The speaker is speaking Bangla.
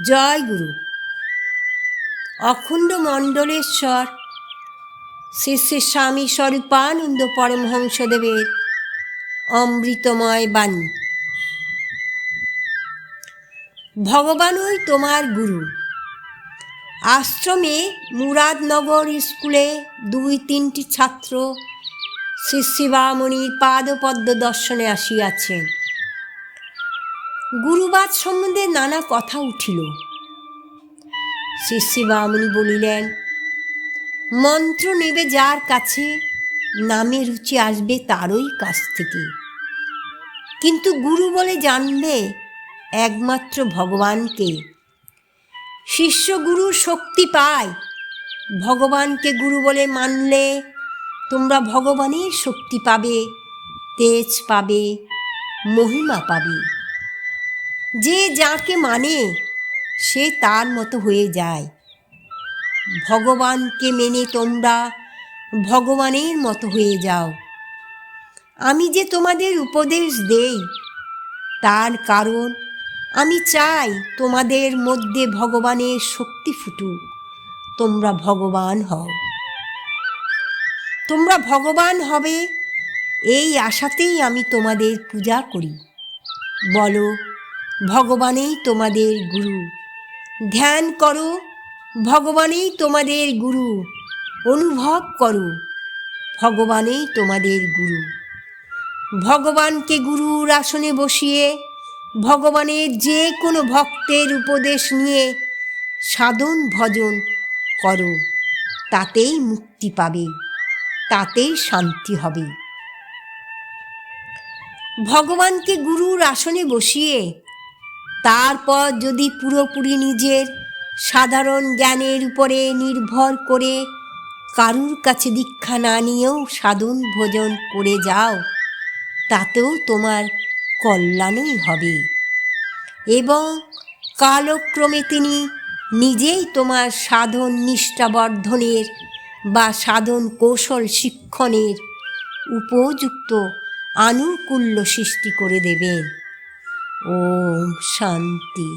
জয় গুরু। অখণ্ড মণ্ডলেশ্বর, শ্রী শ্রী স্বামী স্বরূপানন্দ পরমহংসদেবের অমৃতময় বাণী। ভগবানই তোমার গুরু। আশ্রমে মুরাদনগর স্কুলে দুই তিনটি ছাত্র শ্রী শিবামণির পাদপদ্ম দর্শনে আসিয়াছেন। গুরুবাদ সম্বন্ধে নানা কথা উঠিল। শ্রী শিবামণি বলিলেন, মন্ত্র নেবে যার কাছে নামে রুচি আসবে তারই কাছ থেকে। কিন্তু গুরু বলে জানবে একমাত্র ভগবানকে। শিষ্য গুরু শক্তি পায়। ভগবানকে গুরু বলে মানলে তোমরা ভগবানের শক্তি পাবে, তেজ পাবে, মহিমা পাবে। যে যাকে মানে সে তার মতো হয়ে যায়। ভগবানকে মেনে তোমরা ভগবানের মতো হয়ে যাও। আমি যে তোমাদের উপদেশ দেই, তার কারণ আমি চাই তোমাদের মধ্যে ভগবানের শক্তি ফুটুক। তোমরা ভগবান হও। তোমরা ভগবান হবে, এই আশাতেই আমি তোমাদের পূজা করি। বলো ভগবানেই তোমাদের গুরু। ধ্যান করো, ভগবানেই তোমাদের গুরু। অনুভব করো, ভগবানেই তোমাদের গুরু। ভগবানকে গুরুর আসনে বসিয়ে, ভগবানের যে কোনো ভক্তের উপদেশ নিয়ে সাধন ভজন করো, তাতেই মুক্তি পাবে, তাতেই শান্তি হবে। ভগবানকে গুরুর আসনে বসিয়ে তারপর যদি পুরোপুরি নিজের সাধারণ জ্ঞানের উপরে নির্ভর করে কারুর কাছে দীক্ষা না নিয়েও সাধন ভোজন করে যাও, তাতেও তোমার কল্যাণই হবে। এবং কালক্রমে তিনি নিজেই তোমার সাধন নিষ্ঠাবর্ধনের বা সাধন কৌশল শিক্ষণের উপযুক্ত আনুকূল্য সৃষ্টি করে দেবেন। ওম শান্তি